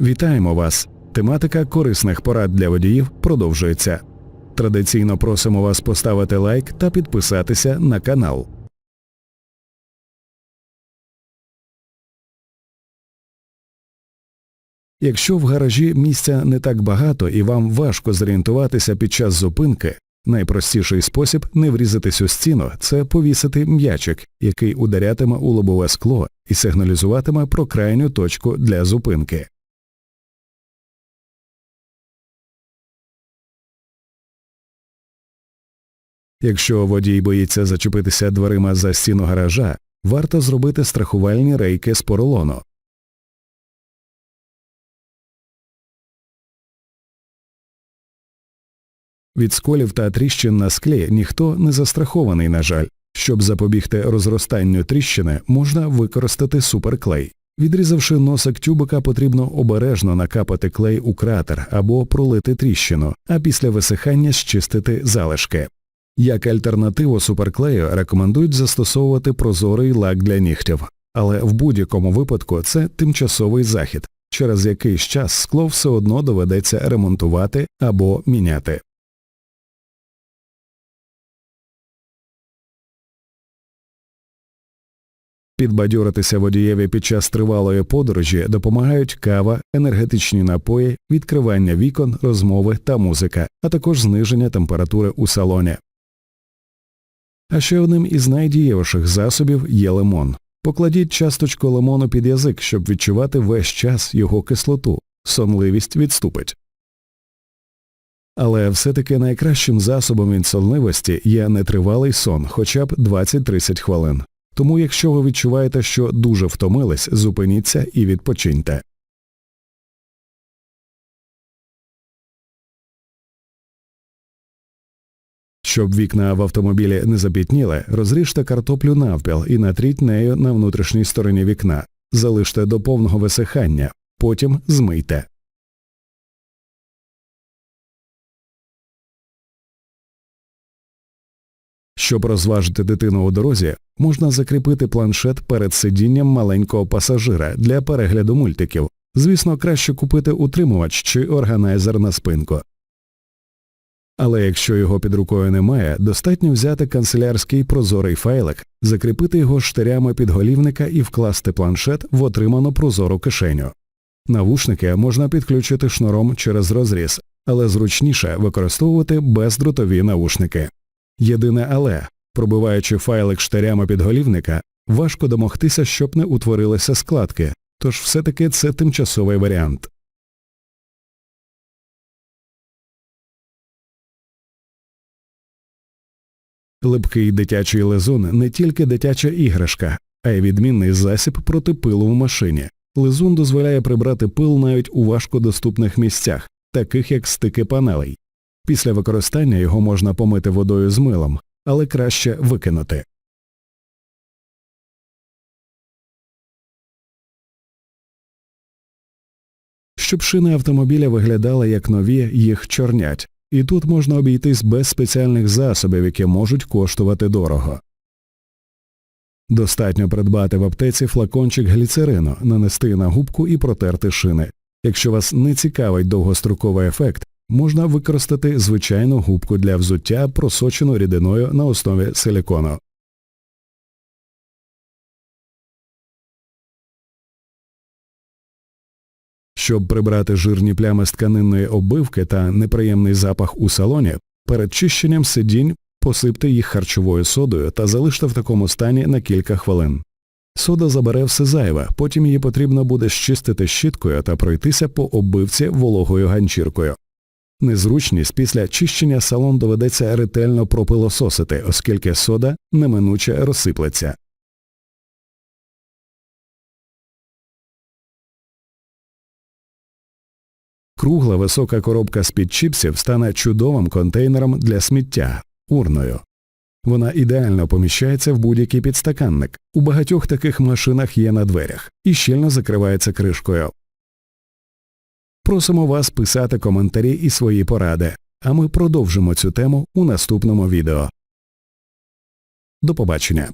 Вітаємо вас! Тематика корисних порад для водіїв продовжується. Традиційно просимо вас поставити лайк та підписатися на канал. Якщо в гаражі місця не так багато і вам важко зорієнтуватися під час зупинки, найпростіший спосіб не врізатись у стіну це повісити м'ячик, який ударятиме у лобове скло і сигналізуватиме про крайню точку для зупинки. Якщо водій боїться зачепитися дверима за стіну гаража, варто зробити страхувальні рейки з поролону. Від сколів та тріщин на склі ніхто не застрахований, на жаль. Щоб запобігти розростанню тріщини, можна використати суперклей. Відрізавши носик тюбика, потрібно обережно накапати клей у кратер або пролити тріщину, а після висихання щистити залишки. Як альтернативу суперклею рекомендують застосовувати прозорий лак для нігтів, але в будь-якому випадку це тимчасовий захід, через якийсь час скло все одно доведеться ремонтувати або міняти. Підбадьоритися водієві під час тривалої подорожі допомагають кава, енергетичні напої, відкривання вікон, розмови та музика, а також зниження температури у салоні. А ще одним із найдієвіших засобів є лимон. Покладіть часточку лимону під язик, щоб відчувати весь час його кислоту, сонливість відступить. Але все-таки найкращим засобом від сонливості є нетривалий сон, хоча б 20-30 хвилин. Тому якщо ви відчуваєте, що дуже втомились, зупиніться і відпочиньте. Щоб вікна в автомобілі не запітніли, розріжте картоплю навпіл і натріть нею на внутрішній стороні вікна, залиште до повного висихання, потім змийте. Щоб розважити дитину у дорозі, можна закріпити планшет перед сидінням маленького пасажира для перегляду мультиків. Звісно, краще купити утримувач чи органайзер на спинку. Але якщо його під рукою немає, достатньо взяти канцелярський прозорий файлик, закріпити його штирями підголівника і вкласти планшет в отриману прозору кишеню. Навушники можна підключити шнуром через розріз, але зручніше використовувати бездротові навушники. Єдине але, пробиваючи файлик штирями підголівника, важко домогтися, щоб не утворилися складки, тож все-таки це тимчасовий варіант. Липкий дитячий лизун не тільки дитяча іграшка, а й відмінний засіб проти пилу в машині. Лизун дозволяє прибрати пил навіть у важкодоступних місцях, таких як стики панелей. Після використання його можна помити водою з милом, але краще викинути. Щоб шини автомобіля виглядали як нові, їх чорнять, і тут можна обійтись без спеціальних засобів, які можуть коштувати дорого. Достатньо придбати в аптеці флакончик гліцерину, нанести на губку і протерти шини. Якщо вас не цікавить довгостроковий ефект, можна використати звичайну губку для взуття, просочену рідиною на основі силікону. Щоб прибрати жирні плями з тканинної оббивки та неприємний запах у салоні, перед чищенням сидінь посипте їх харчовою содою та залиште в такому стані на кілька хвилин. Сода забере все зайве, потім її потрібно буде щистити щіткою та пройтися по оббивці вологою ганчіркою. Незручність після чищення салон доведеться ретельно пропилососити, оскільки сода неминуче розсиплеться. Кругла висока коробка з-під чіпсів стане чудовим контейнером для сміття урною. Вона ідеально поміщається в будь-який підстаканник. У багатьох таких машинах є на дверях і щільно закривається кришкою. Просимо вас писати коментарі і свої поради, а ми продовжимо цю тему у наступному відео. До побачення.